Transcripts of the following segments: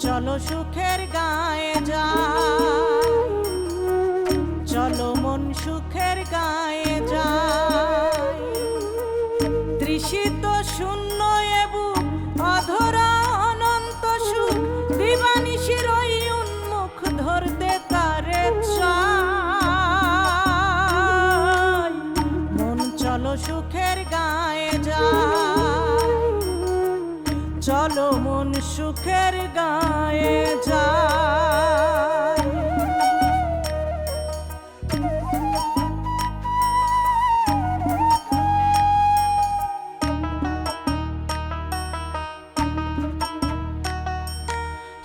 চলো সুখের গায়ে যায়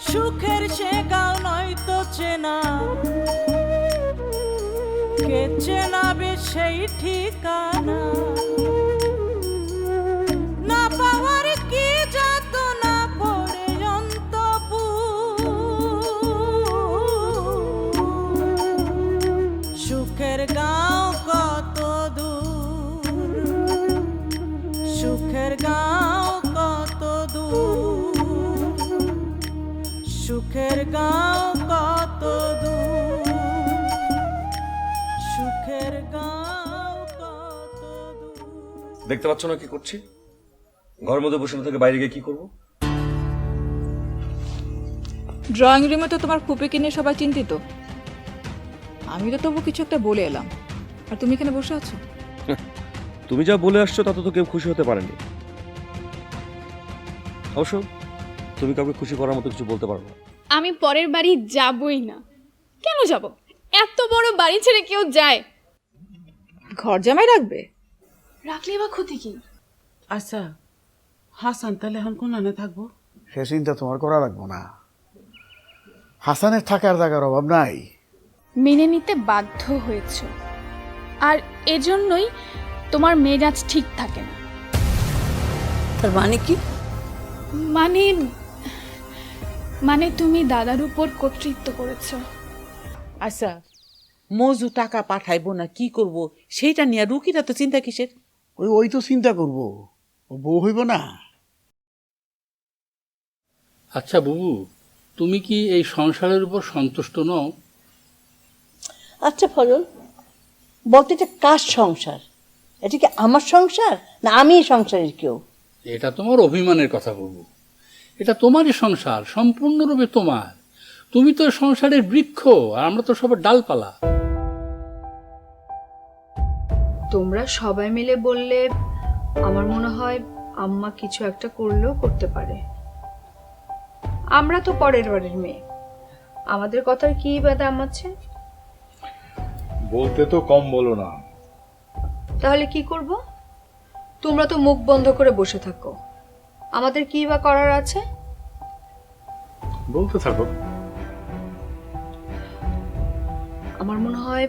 সুখের সে গাও নয়তো চেনা। কে চেনাবে সেই ঠিকানা? দেখতে পাচ্ছ না কি করছি? ঘরের মধ্যে বসে না থেকে বাইরে গিয়ে কি করব? ড্রয়িং রুমে তো তোমার ফুপিকে নিয়ে সবাই চিন্তিত। আমি তো তবু কিছু একটা বলে এলাম। আর তুমি এখানে বসে আছো? তুমি যা বলে আসছো তাতে তো কেউ খুশি হতে পারেনি। অবশ্য তুমি কাউকে খুশি করার মতো কিছু বলতে পারো না। আমি পরের বাড়ি যাবই না। কেন যাব? এত বড় বাড়ি ছেড়ে কেউ যায়? ঘর জামাই রাখবে? রাখলে বা ক্ষতি কি? আচ্ছা হাসান তাহলে এখন কোন আনে থাকব? সে চিন্তা তোমার করা লাগবো না। হাসানের থাকার জায়গার অভাব নাই। মেনে নিতে বাধ্য হয়েছ। আর এজন্যই তোমার মেজাজ ঠিক থাকে না। তার মানে কি? মানে মানে তুমি দাদার উপর কর্তৃত্ব করেছ। আচ্ছা মজু টাকা পাঠাইবো না কি করব? সেইটা নিয়ে রুকিরা তো চিন্তা কিসের? ওই ওই তো চিন্তা করব। ও বউ হইব না? আচ্ছা বুবু তুমি কি এই সংসারের উপর সন্তুষ্ট নও? আচ্ছা ফজল বলতে এটা কার সংসার? এটা কি আমার সংসার না আমি সংসারের কেউ? এটা তোমার অভিমানের কথা বুবু। এটা তোমারই সংসার সম্পূর্ণরূপে তোমার। তুমি তো সংসারের বৃক্ষ আর আমরা তো সবার ডালপালা। তোমরা সবাই মিলে বললে আমার মনে হয় আম্মা কিছু একটা করলেও করতে পারে। আমরা তো পরের বাড়ির মেয়ে। আমাদের কথার কি বাদা আম্মাচ্ছে বলতে তো কম বলো না। তাহলে কি করব? তোমরা তো মুখ বন্ধ করে বসে থাকো। আমাদের কি বা করার আছে? বলতে থাকো। আমার মনে হয়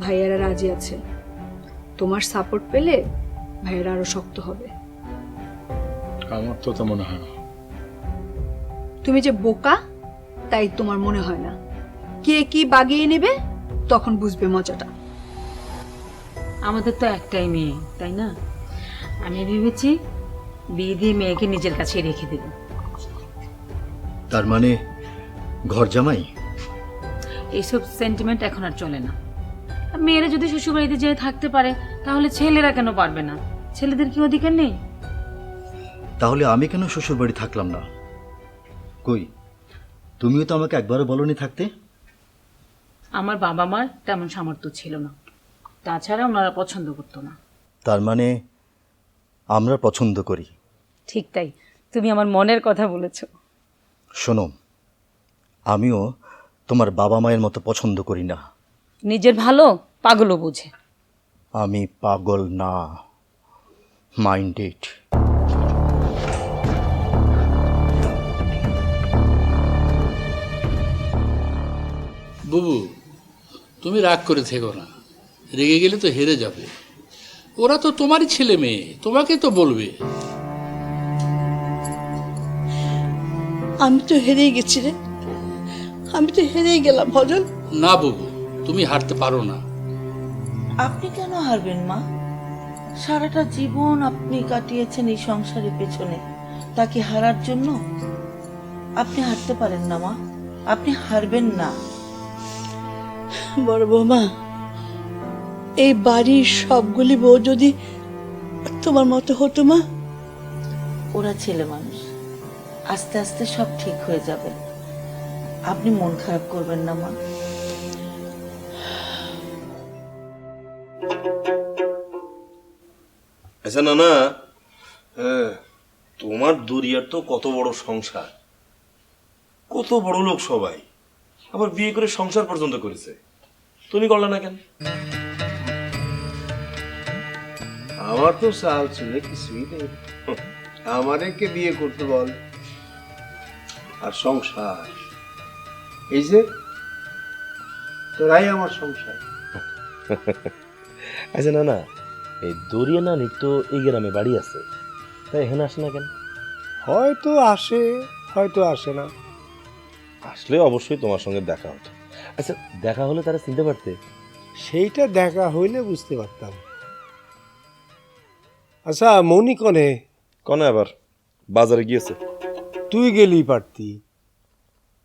ভাইয়ারা রাজি আছে। তোমার সাপোর্ট পেলে ভাইয়ারা আরও শক্ত হবে। আমার তো তা মনে হয় না। তুমি যে বোকা তাই তোমার মনে হয় না। কে কি বাগিয়ে নেবে তখন বুঝবে মজাটা। আমাদের তো একটাই মেয়ে তাই না? আমি ভেবেছি বিয়ে দিয়ে মেয়েকে নিজের কাছে রেখে দেব। তার মানে ঘর জামাই? এইসব সেন্টিমেন্ট এখন আর চলে না। মেয়েরা যদি শ্বশুরবাড়িতে যেয়ে থাকতে পারে তাহলে ছেলেরা কেন পারবে না? ছেলেদের কি অধিকার নেই? তাহলে আমি কেন শ্বশুরবাড়ি থাকলাম না? কই তুমিও তো আমাকে একবারও বলনি থাকতে? আমার বাবা মার তেমন সামর্থ্য ছিল না। তাছাড়া ওনারা পছন্দ করতো না। তার মানে আমরা পছন্দ করি। ঠিক তাই। তুমি আমার মনের কথা বলেছ। শোনো আমিও তোমার বাবা মায়ের মতো পছন্দ করি না। নিজের ভালো? পাগলও বুঝে। আমি পাগল না মাইন্ডেড। বুবু তুমি রাগ করে থেকো না। রেগে গেলে তো হেরে যাবে। ওরা তো তোমারই ছেলে মেয়ে তোমাকে তো বলবে। আমি তো হেরেই গেছি রে। আমি তো হেরেই গেলাম ভজন। না বুবু তুমি হারতে পারো না। আপনি কেন হারবেন মা? সারাটা জীবন আপনি কাটিয়েছেন এই সংসারের পেছনে। তাকে হারার জন্য আপনি হারতে পারেন না মা। আপনি হারবেন না। বড় বৌমা এই বাড়ির সবগুলি বউ যদি তোমার মতো হতো মা? ওরা ছেলে মানুষ। আস্তে আস্তে সব ঠিক হয়ে যাবে। আপনি মন খারাপ করবেন না মা। আচ্ছা না না হ্যাঁ তোমার দুরিয়ার তো কত বড় সংসার। কত বড় লোক সবাই। আবার বিয়ে করে সংসার পর্যন্ত করেছে। তুমি করলে না কেন? আমার তো সাল ছিল কিছুই নেই। আমারে কে বিয়ে করতে বল? আর সংসার। এই যে তোরাই আমার সংসার। আচ্ছা না না এই দরিয়া নানির তো এই গ্রামে বাড়ি আছে। তাই এখানে আসে না কেন? হয়তো আসে হয়তো আসে না। আসলে অবশ্যই তোমার সঙ্গে দেখা হতো। আচ্ছা দেখা হলে তারা চিনতে পারতে? সেইটা দেখা হইলে বুঝতে পারতাম। আচ্ছা মৌনি কনে? কনে আবার? বাজারে গিয়েছে। তুই গেলি পারতি।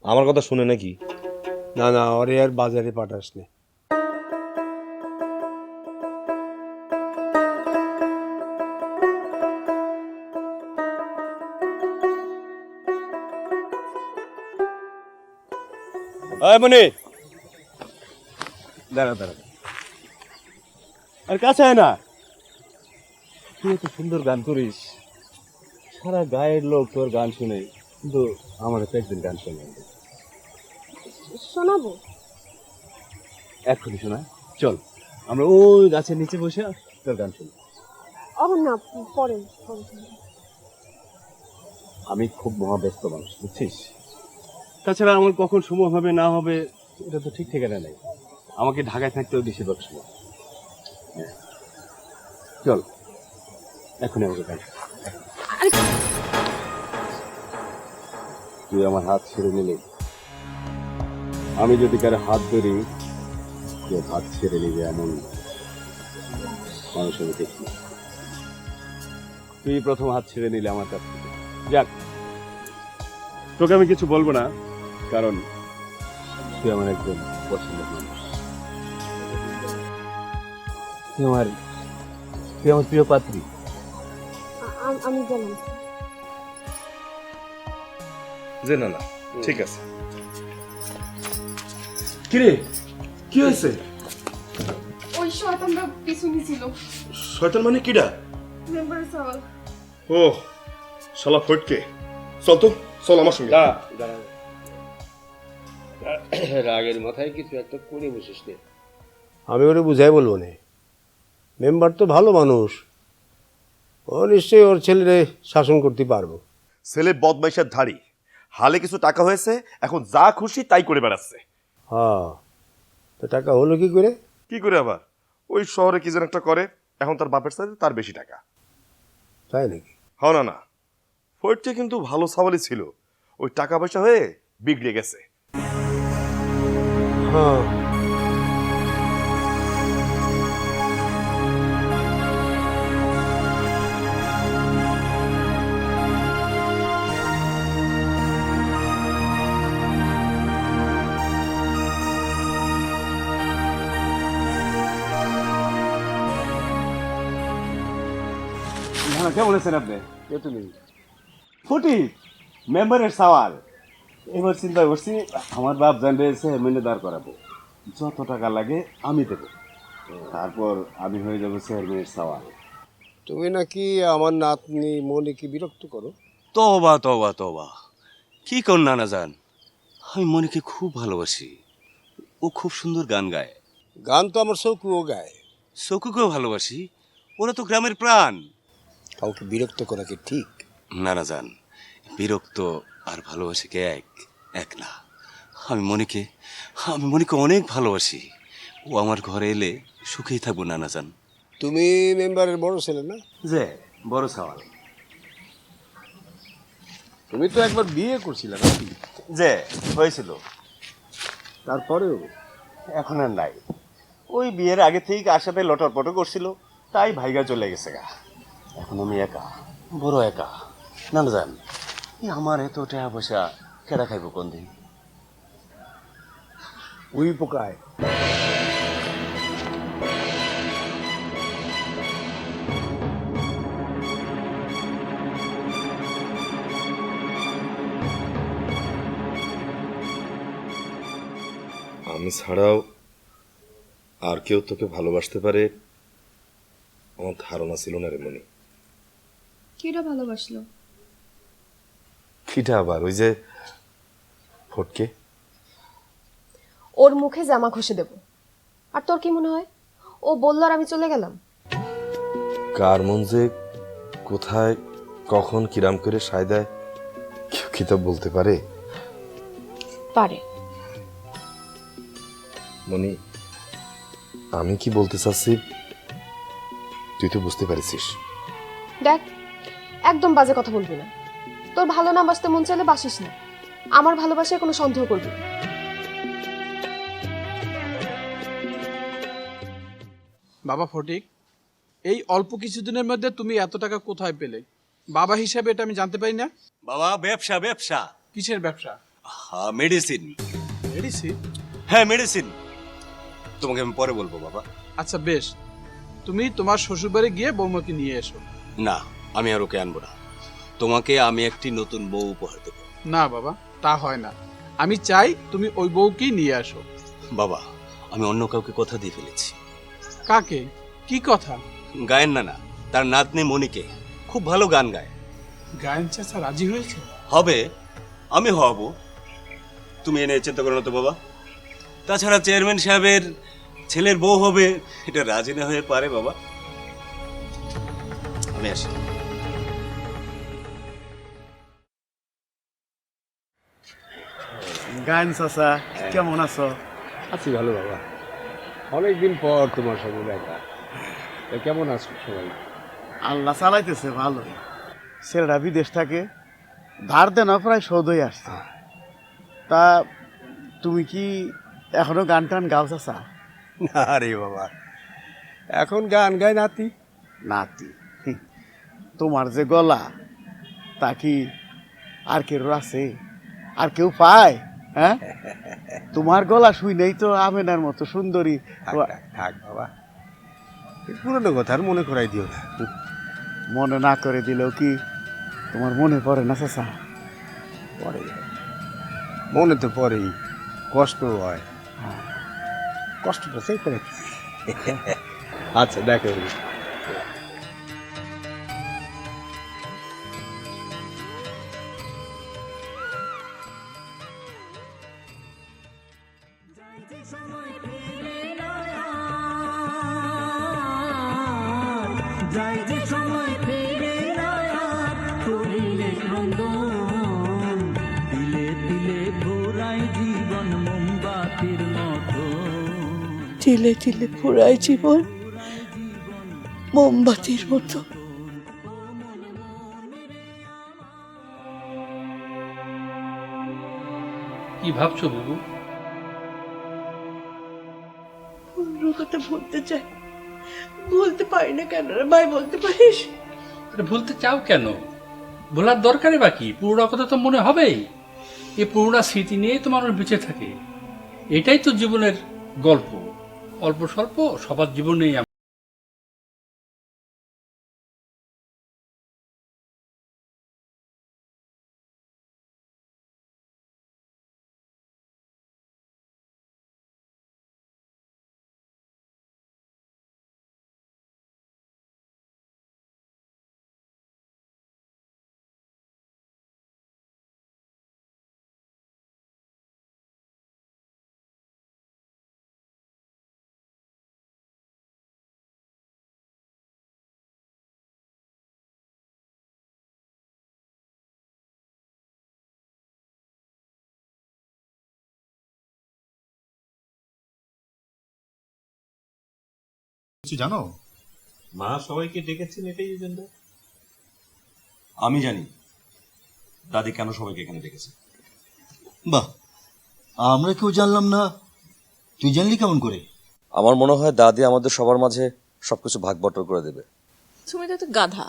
আমার কথা শুনে নাকি? না না ওরে আর বাজারে পাঠাস নে। মনি। দাঁড়া দাঁড়া। আর কাছে আয় না। তুই এত সুন্দর গান করিস। সারা গায়ের লোক তোর গান শুনে কিন্তু আমার তো একদিন গান শোনা শোনাবো? এক্ষুনি শোনা। চল আমরা ওই গাছের নিচে বসে তোর গান শুনি। না পরে। আমি খুব মহাব্যস্ত মানুষ বুঝছিস? তাছাড়া আমার কখন সময় হবে, না হবে, এটা তো ঠিক ঠিকানা নেই। আমাকে ঢাকায় থাকতেও বেশিরভাগ সময়। চল, এখনই আমাকে তুই আমার হাত ছেড়ে নিলে। আমি যদি কারও হাত ধরি, কেউ হাত ছেড়ে নিবে এমন মানুষ আমি দেখি তুই প্রথম হাত ছেড়ে নিলে আমার কাছ থেকে। যাক, তোকে আমি কিছু বলব না। কারণ তুই আমার একজন পছন্দের মানুষ। তুই আমার তুই আমার প্রিয় পাত্রী। আমি জানাম যে না না ঠিক আছে। কিরে কি হয়েছে? ওই শয়তানরা পিছনে ছিল শয়তান মানে কিডা? মেম্বারের সওয়াল ও শালা ফটকে। চল তো চল আমার সঙ্গে। রাগের মাথায় কিছু একটা করে বসিস নে। আমি ওরে বুঝাই বলব না। মেম্বার তো ভালো মানুষ। ও নিশ্চয়ই ওর ছেলেরে শাসন করতে পারব। ছেলে বদমাইশের ধাড়ি। হালে কিছু টাকা হয়েছে এখন যা খুশি তাই করে বেড়াচ্ছে। হ্যাঁ তো টাকা হলো কি করে? কি করে আবার? ওই শহরে কি যেন একটা করে এখন তার বাপের সাথে তার বেশি টাকা। তাই নাকি? হও না না। ফটকে কিন্তু ভালো সাওয়ালি ছিল। ওই টাকা পয়সা হয়ে বিগড়ে গেছে। হ্যাঁ কেমন আছেন আপনি? কে তুমি ফুটি মেম্বারের সওয়াল। এবার চিন্তা করছি আমার বাপ জান জানবে চেয়ারম্যানে দাঁড় করাবো। যত টাকা লাগে আমি দেবো। তারপর আমি হয়ে যাব চেয়ারম্যানের সওয়াল। তুমি নাকি আমার নাতনি মনিকে বিরক্ত করো? তবা তবা তবা কি কর নানা যান আমি মনিকে খুব ভালোবাসি। ও খুব সুন্দর গান গায়। গান তো আমার চৌকুও গায়। শকুকেও ভালোবাসি। ওরা তো গ্রামের প্রাণ। কাউকে বিরক্ত করা কি ঠিক? নানা যান বিরক্ত আর ভালোবাসি কে এক? এক না। আমি মনিকে আমি মনিকে অনেক ভালোবাসি। ও আমার ঘরে এলে সুখেই থাকব নানা যান তুমি মেম্বারের বড় ছেলে না? যে বড় সওয়াল। তুমি তো একবার বিয়ে করছিলে নাকি? যে হয়েছিল। তারপরেও? এখন আর নাই। ওই বিয়ের আগে থেকে কার সাথে লটর পটর করছিল তাই ভাইগা চলে গেছে গা। এখন আমি একা বড় একা। না এই আমার এত টাকা পয়সা কেডা খাইব কোন দিন? উই পোকায়। আমি ছাড়াও আর কেউ তোকে ভালোবাসতে পারে আমার ধারণা ছিল না রে মনি। কিরা ভালোবাসলো? কিটা আবার ওই যে ফটকে? ওর মুখে জামা ঘষে দেব। আর তোর কি মনে হয়? ও বলল আর আমি চলে গেলাম। কার মন যে কোথায় কখন কিরাম করে সায় দেয় কেউ কি তা বলতে পারে? পারে। মনি আমি কি বলতে চাচ্ছি? তুই তো বুঝতে পারছিস। দেখ একদম বাজে কথা বলবি না। তোর ভালো না বাসতে মন চাইলে বাসিস না। আমার ভালোবাসায় কোনো সন্দেহ করবি না। বাবা ফটিক এই অল্প কিছুদিনের মধ্যে তুমি এত টাকা কোথায় পেলে? বাবা হিসাবে এটা আমি জানতে পারি না? বাবা ব্যবসা ব্যবসা। কিসের ব্যবসা? হ্যাঁ মেডিসিন মেডিসিন হ্যাঁ মেডিসিন তোমাকে আমি পরে বলব বাবা। আচ্ছা বেশ। তুমি তোমার শ্বশুরবাড়ি গিয়ে বৌমাকে নিয়ে এসো। না আমি আর ওকে আনব না। তোমাকে আমি একটি নতুন বউ উপহার দেবো। না বাবা তা হয় না। আমি চাই তুমি ওই বউকেই নিয়ে আসো। বাবা আমি অন্য কাউকে কথা দিয়ে ফেলেছি। কাকে? কি কথা? গায়েন না না তার নাতনি মনিকে খুব ভালো গান গায়। গায়ন চাচা রাজি হয়েছে? হবে আমি হব। তুমি এনে চিন্তা করো না তো বাবা। তাছাড়া চেয়ারম্যান সাহেবের ছেলের বউ হবে এটা রাজি না হয়ে পারে বাবা। আমি আসি। গায়ন চাচা কেমন আছো? আছি ভালো বাবা। অনেকদিন পর তোমার সঙ্গে দেখা। তা কেমন আছো সবাই? আল্লাহ চালাইতেছে ভালোই। ছেলেরা বিদেশ থাকে ধার দেন প্রায় হয়ে আসছে। তা তুমি কি এখনও গান টান গাও চাচা? না রে বাবা। এখন গান গায় নাতি। নাতি? তোমার যে গলা তা কি আর কেউ আছে? আর কেউ পায়? হ্যাঁ? তোমার গলা শুই নেই তো আমেনার মতো সুন্দরী। থাক, বাবা। পুরনো কথা আর মনে করাই দিও না। মনে না করে দিলেও কি তোমার মনে পড়ে না চাচা? পরে মনে তো পরেই কষ্ট হয়। কষ্টটা সেই করে। আচ্ছা দেখো। তিলে তিলে পুরাই জীবন মোমবাতির মতো। কি ভাবছ বাবু? পুরো কথা বলতে চাই বলতে পারি না কেন রে ভাই বলতে পারিস? আরে ভুলতে চাও কেন? ভোলার দরকারে বাকি পুরোটা কথা তো মনে হবেই। এই পুরোটা স্মৃতি নিয়েই তো মানুষ বেঁচে থাকে। এটাই তো জীবনের গল্প। অল্প স্বল্প সবার জীবনেই কিছু জানো? মা সবাইকে ডেকেছেন এটাই এজেন্ডা আমি জানি। দাদি কেন সবাইকে এখানে ডেকেছে? বাহ আমরা কেউ জানলাম না। তুই জানলি কেমন করে? আমার মনে হয় দাদি আমাদের সবার মাঝে সবকিছু ভাগ বটর করে দেবে। তুমি তো একটা গাধা।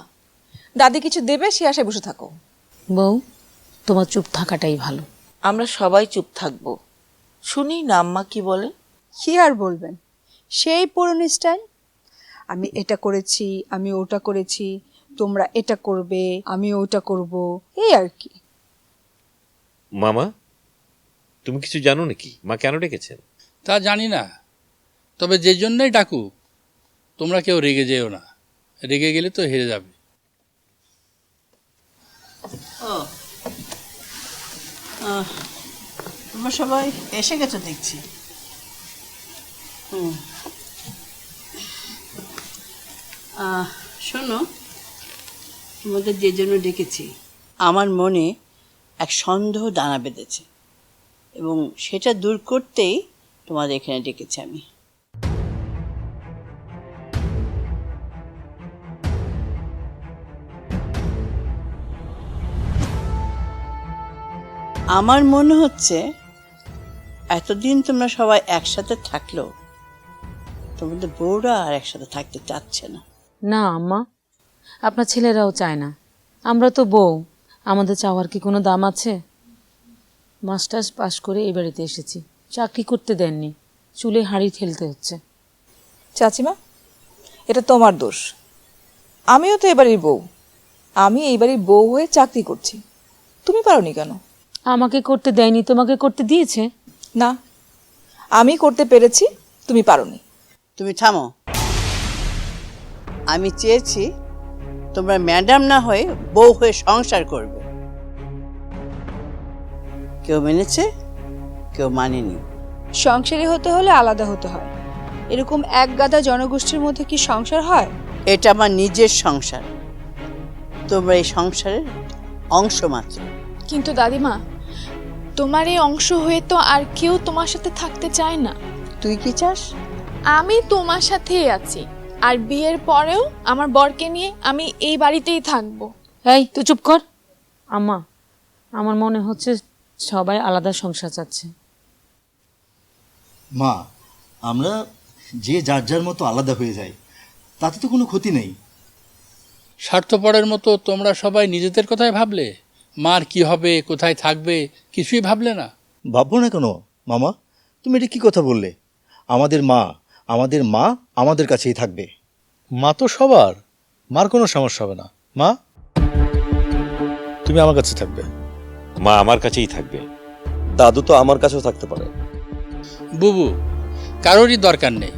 দাদি কিছু দেবে সে আশায় বসে থাকো। বউ তোমার চুপ থাকাটাই ভালো। আমরা সবাই চুপ থাকব। শুনি না আম্মা কি বলে? কি আর বলবেন? সেই পুরনো স্টাইল আমি এটা করেছি আমি ওটা করেছি তোমরা এটা করবে আমি ওটা করব। এই আর কি। মামা তুমি কিছু জানো নাকি? মা কেন ডেকেছেন? তা জানি না। তবে যে জন্যই ডাকুক তোমরা কেউ রেগে যেও না। রেগে গেলে তো হেরে যাবে। আহ, তোমরা সবাই এসে গেছো দেখছি। হুম। শোনো তোমাদের যে জন্য ডেকেছি, আমার মনে এক সন্দেহ দানা বেঁধেছে এবং সেটা দূর করতেই তোমাদের এখানে ডেকেছি আমি। আমার মনে হচ্ছে এতদিন তোমরা সবাই একসাথে থাকলেও তোমাদের বউরা আর একসাথে থাকতে চাচ্ছে না। না আম্মা। আপনার ছেলেরাও চায় না। আমরা তো বউ। আমাদের চাওয়ার কি কোনো দাম আছে? মাস্টার্স পাশ করে এই বাড়িতে এসেছি। চাকরি করতে দেননি। চুলে হাঁড়ি ঠেলতে হচ্ছে। চাচিমা এটা তোমার দোষ। আমিও তো এবারের বউ। আমি এই বাড়ির বউ হয়ে চাকরি করছি। তুমি পারোনি কেন? আমাকে করতে দেয়নি তোমাকে করতে দিয়েছে? না আমি করতে পেরেছি তুমি পারোনি। তুমি থামো। আমি চেয়েছি তোমরা ম্যাডাম না হয়ে বউ হয়ে সংসার করবে। কেউ মেনেছে কেউ মানেনি। সংসারী হতে হলে আলাদা হতে হয়। এরকম এক গাদা জনগোষ্ঠীর মধ্যে কি সংসার হয়? এটা আমার নিজের সংসার। তোমরা এই সংসারের অংশ মাত্র। কিন্তু দাদিমা তোমার এই অংশ হয়ে তো আর কেউ তোমার সাথে থাকতে চায় না। তুই কি চাস? আমি তোমার সাথেই আছি। আর বিয়ের পরেও আমার বরকে নিয়ে আমি এই বাড়িতেই থাকব। এই তুই চুপ কর। আম্মা আমার মনে হচ্ছে সবাই আলাদা সংসার চাচ্ছে। মা আমরা যে যার যার মতো আলাদা হয়ে যাই তাতে তো কোনো ক্ষতি নেই। স্বার্থপরের মতো তোমরা সবাই নিজেদের কথাই ভাবলে? মার কি হবে কোথায় থাকবে কিছুই ভাবলে না? ভাববো না কেন মামা? তুমি এটা কি কথা বললে? আমাদের মা আমাদের মা আমাদের কাছেই থাকবে। মা তো সবার। মার কোনো সমস্যা হবে না। মা তুমি আমার কাছে থাকবে। মা আমার কাছেই থাকবে। দাদু তো আমার কাছেও থাকতে পারে। বুবু কারোরই দরকার নেই।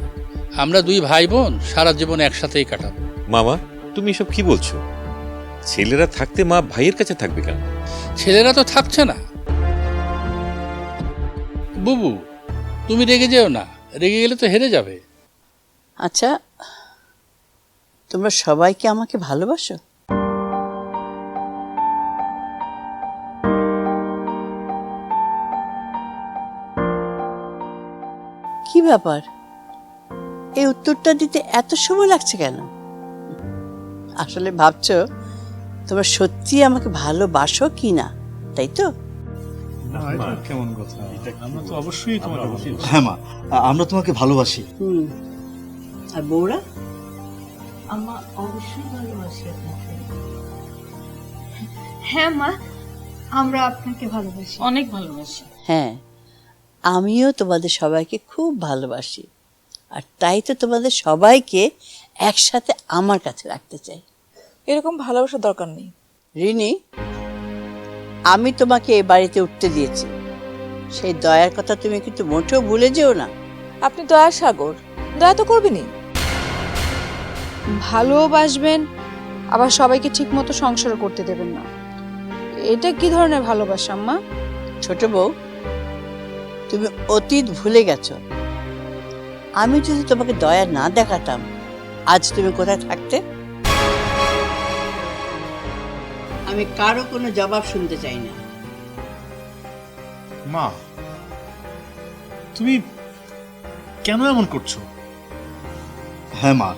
আমরা দুই ভাই বোন সারা জীবন একসাথেই কাটাবো। মামা তুমি এসব কি বলছো? ছেলেরা থাকতে মা ভাইয়ের কাছে থাকবে কেন? ছেলেরা তো থাকছে না। বুবু তুমি রেগে যেও না। রেগে গেলে তো হেরে যাবে। আচ্ছা তোমরা সবাই কি আমাকে ভালোবাসো? কি ব্যাপার? এই উত্তরটা দিতে এত সময় লাগছে কেন? আসলে ভাবছ, তোমরা সত্যি আমাকে ভালোবাসো কি না, তাই তো? কেমন কথা? আমরা তো অবশ্যই তোমাকে ভালোবাসি। হ্যাঁ মা। আমরা তোমাকে ভালোবাসি। হুম। আর বউরা? আমার অবশ্যই ভালোবাসি আপনাকে। হ্যাঁ মা আমরা আপনাকে ভালোবাসি। অনেক ভালোবাসি। হ্যাঁ আমিও তোমাদের সবাইকে খুব ভালোবাসি। আর তাই তো তোমাদের সবাইকে একসাথে আমার কাছে রাখতে চাই। এরকম ভালোবাসার দরকার নেই। রিনি আমি তোমাকে এ বাড়িতে উঠতে দিয়েছি। সেই দয়ার কথা তুমি কিন্তু মোটেও ভুলে যেও না। আপনি দয়া সাগর দয়া তো করবেনই। ভালোবাসবেন আবার সবাইকে ঠিকমতো সংসার করতে দেবেন না। এটা কি ধরনের ভালোবাসা আম্মা? ছোট বউ তুমি অতীত ভুলে গেছো। আমি যদি তোমাকে দয়া না দেখাতাম আজ তুমি কোথায় থাকতে? আমি কারও কোনো জবাব শুনতে চাই না। মা তুমি কেন এমন করছ? হ্যাঁ মা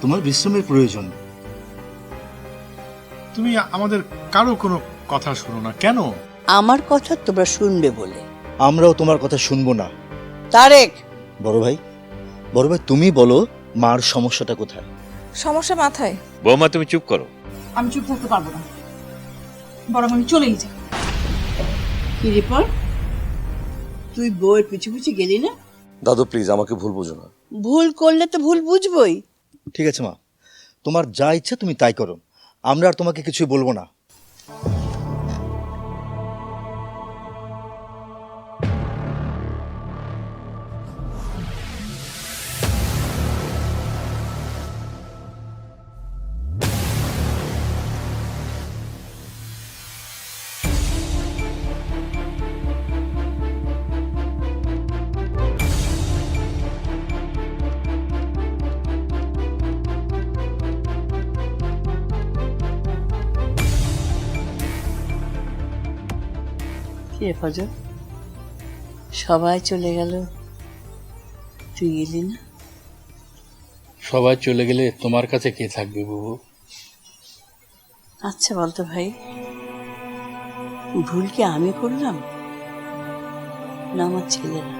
তোমার বিশ্রামের প্রয়োজন। তুমি আমাদের কারও কোনো কথা শোনো না কেন? আমার কথা তোমরা শুনবে বলে। আমরাও তোমার কথা শুনব না। তারেক! বড় ভাই বড় ভাই তুমি বলো মার সমস্যাটা কোথায়? সমস্যা মাথায়? বৌমা তুমি চুপ করো। আমি চুপ থাকতে পারব না। বরং আমি চলেই যাই। কি রিপোর্ট তুই বউয়ের পিছু পিছু গেলি না? দাদু প্লিজ আমাকে ভুল বুঝো না। ভুল করলে তো ভুল বুঝবই। ঠিক আছে মা। তোমার যা ইচ্ছে তুমি তাই করো। আমরা আর তোমাকে কিছুই বলব না। কি রে ফজল? সবাই চলে গেল। তুই এলি না? সবাই চলে গেলে তোমার কাছে কে থাকবে বুবু? আচ্ছা বলতো ভাই ভুল কি আমি করলাম? না আমার ছেলেরা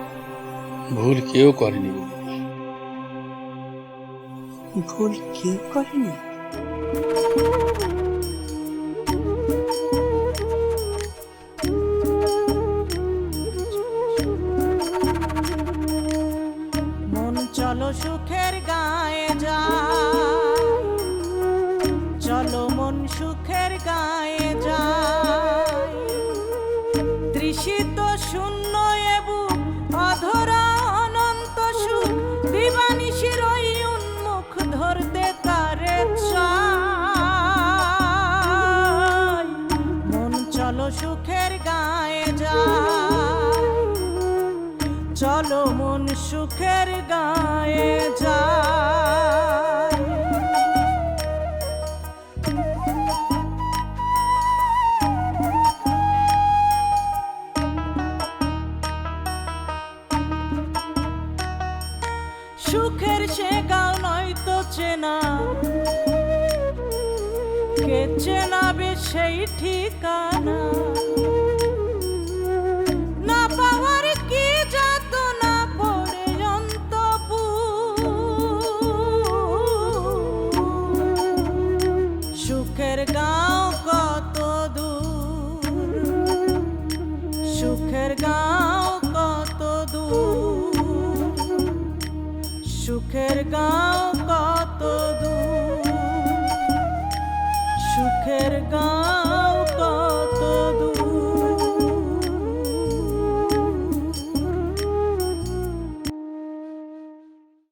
ভুল কেউ করেনি ভুল কেউ করেনি? সুখের গায়ে যায়। তৃষিত শূন্য এবু, অধরা অনন্ত সুখ দিবানিশির উন্মুখ ধরতে তারে মন চলো সুখের গায়ে যায়। চলো মন সুখের গায়ে যায়। কে চেনাবে সেই ঠিকানা। না পাওয়ার কি যত না পড়ে অন্তপু সুখের গাঁও কত দূর? সুখের গাঁও কত দূর? সুখের গাঁও